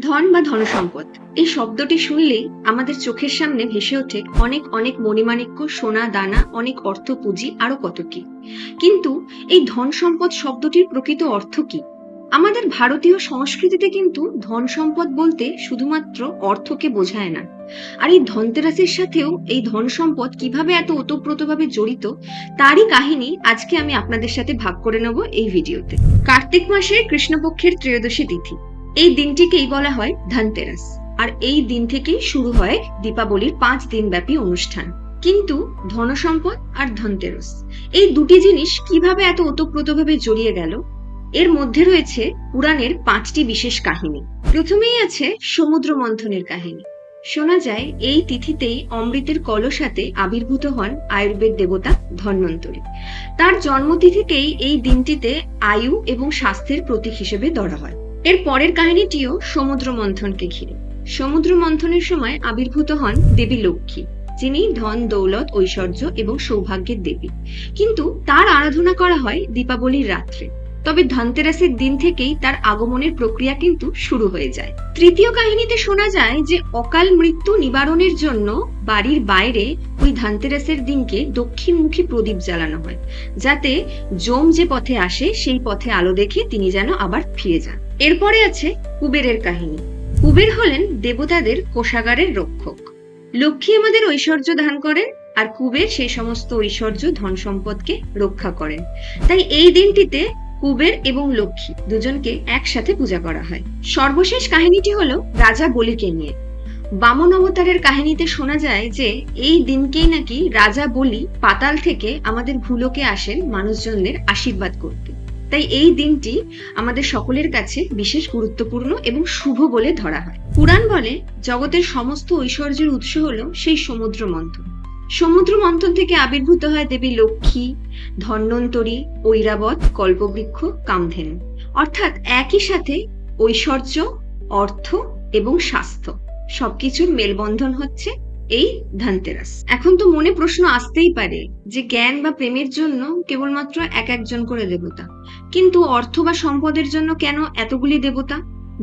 ধন বা ধনসম্পদ, এই শব্দটি শুনলেই আমাদের চোখের সামনে ভেসে ওঠে অনেক অনেক মণিমাণিক্য, সোনা, দানা, অনেক অর্থ, পুঁজি, আরও কত কি। কিন্তু এই ধন সম্পদ শব্দটির প্রকৃত অর্থ কি? আমাদের ভারতীয় সংস্কৃতিতে কিন্তু ধন সম্পদ বলতে শুধুমাত্র অর্থকে বোঝায় না। আর এই ধনতেরাসের সাথেও এই ধন সম্পদ কীভাবে এত ওতপ্রোতভাবে জড়িত, তারই কাহিনী আজকে আমি আপনাদের সাথে ভাগ করে নেব এই ভিডিওতে। কার্তিক মাসের কৃষ্ণপক্ষের ত্রয়োদশী তিথি। এই দিনটিকেই বলা হয় ধনতেরাস। আর এই দিন থেকেই শুরু হয় দীপাবলির পাঁচ দিন ব্যাপী অনুষ্ঠান। কিন্তু ধনসম্পদ আর ধনতেরস, এই দুটি জিনিস কীভাবে এত ওতপ্রোতভাবে জড়িয়ে গেল? এর মধ্যে রয়েছে পুরাণের পাঁচটি বিশেষ কাহিনী। প্রথমেই আছে সমুদ্র মন্থনের কাহিনী। শোনা যায় এই তিথিতেই অমৃতের কলসাতে আবির্ভূত হন আয়ুর্বেদ দেবতা ধন্বন্তরী। তার জন্মতিথিকেই এই দিনটিতে আয়ু এবং স্বাস্থ্যের প্রতীক হিসেবে ধরা হয়। এর পরের কাহিনীটিও সমুদ্র মন্থনকে ঘিরে। সমুদ্র মন্থনের সময় আবির্ভূত হন দেবী লক্ষ্মী, যিনি ধন, দৌলত, ঐশ্বর্য এবং সৌভাগ্যের দেবী। কিন্তু তার আরাধনা করা হয় দীপাবলির রাত্রে। তবে ধনতেরাসের দিন থেকেই তার আগমনের প্রক্রিয়া কিন্তু শুরু হয়ে যায়। তৃতীয় কাহিনীতে শোনা যায় যে, অকাল মৃত্যু নিবারণের জন্য বাড়ির বাইরে ওই ধনতেরাসের দিনকে দক্ষিণমুখী প্রদীপ জ্বালানো হয়। যাতে জম যে পথে আসে, সেই পথে আলো দেখে তিনি যেন আবার ফিরে যান। এরপরে আছে কুবেরের কাহিনী। কুবের হলেন দেবতাদের কোষাগারের রক্ষক। লক্ষ্মী আমাদের ঐশ্বর্য দান করেন আর কুবের সেই সমস্ত ঐশ্বর্য ধন সম্পদকে রক্ষা করেন। তাই এই দিনটিতে কুবের এবং লক্ষ্মী দুজনকে একসাথে পূজা করা হয়। সর্বশেষ কাহিনীটি হলো রাজা বলিকে নিয়ে। বামন অবতারের কাহিনীতে শোনা যায় যে, এই দিনকেই নাকি রাজা বলি পাতাল থেকে আমাদের ভুলোকে আসেন মানুষজনদের আশীর্বাদ করতে। তাই এই দিনটি আমাদের সকলের কাছে বিশেষ গুরুত্বপূর্ণ এবং শুভ বলে ধরা হয়। পুরাণ বলে, জগতের সমস্ত ঐশ্বর্যের উৎস হলো সেই সমুদ্র মন্থন সমুদ্র মন্থন থেকে আবির্ভূত হয় দেবী লক্ষ্মী, ধন্বন্তরী, ঐরাবত, কল্পবৃক্ষ, কামধেনু। অর্থাৎ একই সাথে ঐশ্বর্য, অর্থ এবং স্বাস্থ্য। সবকিছুর মেলবন্ধন হচ্ছে এই ধনতেরাস। এখন তো মনে প্রশ্ন আসতেই পারে যে জ্ঞান বা প্রেমের জন্য কেবলমাত্র এক একজন করে দেবতা। কিন্তু অর্থ বা সম্পদের জন্য কেন এতগুলি দেবতা?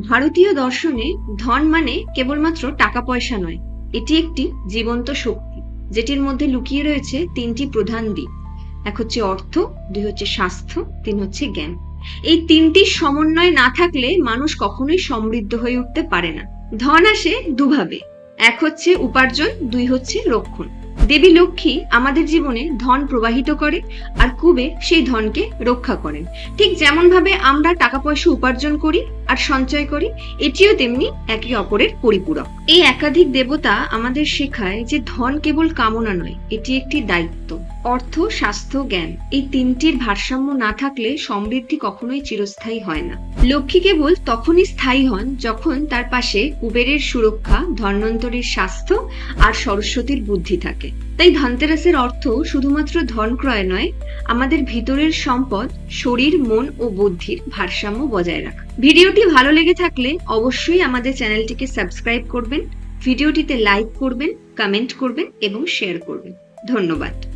ভারতীয় দর্শনে ধন মানে কেবলমাত্র টাকা পয়সা নয়, এটি একটি জীবন্ত শক্তি। যেটির মধ্যে লুকিয়ে রয়েছে তিনটি প্রধান দিক। এক হচ্ছে অর্থ, দুই হচ্ছে স্বাস্থ্য, তিন হচ্ছে জ্ঞান। এই তিনটি সমন্বয় না থাকলে মানুষ কখনোই সমৃদ্ধ হয়ে উঠতে পারে না। ধন আসে দুভাবে, এক হচ্ছে উপার্জন, দুই হচ্ছে রক্ষণ। দেবী লক্ষ্মী আমাদের জীবনে ধন প্রবাহিত করে আর কুবে সেই ধনকে রক্ষা করেন। ঠিক যেমন ভাবে আমরা টাকা পয়সা উপার্জন করি আর সঞ্চয় করি, এটিও তেমনি একে অপরের পরিপূরক। এই একাধিক দেবতা আমাদের শেখায় যে ধন কেবল কামনা নয়, এটি একটি দায়িত্ব। অর্থ, স্বাস্থ্য, জ্ঞান এই তিনটির ভারসাম্য না থাকলে সমৃদ্ধি কখনোই চিরস্থায়ী হয় না। লক্ষ্মী কেবল তখনই স্থায়ী হন যখন তার পাশে কুবেরের সুরক্ষা, ধন্বন্তরীর স্বাস্থ্য আর সরস্বতীর বুদ্ধি থাকে। তাই ধনতেরাসের অর্থ শুধুমাত্র ধন ক্রয় নয়, আমাদের ভিতরের সম্পদ, শরীর, মন ও বুদ্ধির ভারসাম্য বজায় রাখা। ভিডিওটি ভালো লেগে থাকলে অবশ্যই আমাদের চ্যানেলটিকে সাবস্ক্রাইব করবেন, ভিডিওটিতে লাইক করবেন, কমেন্ট করবেন এবং শেয়ার করবেন। ধন্যবাদ।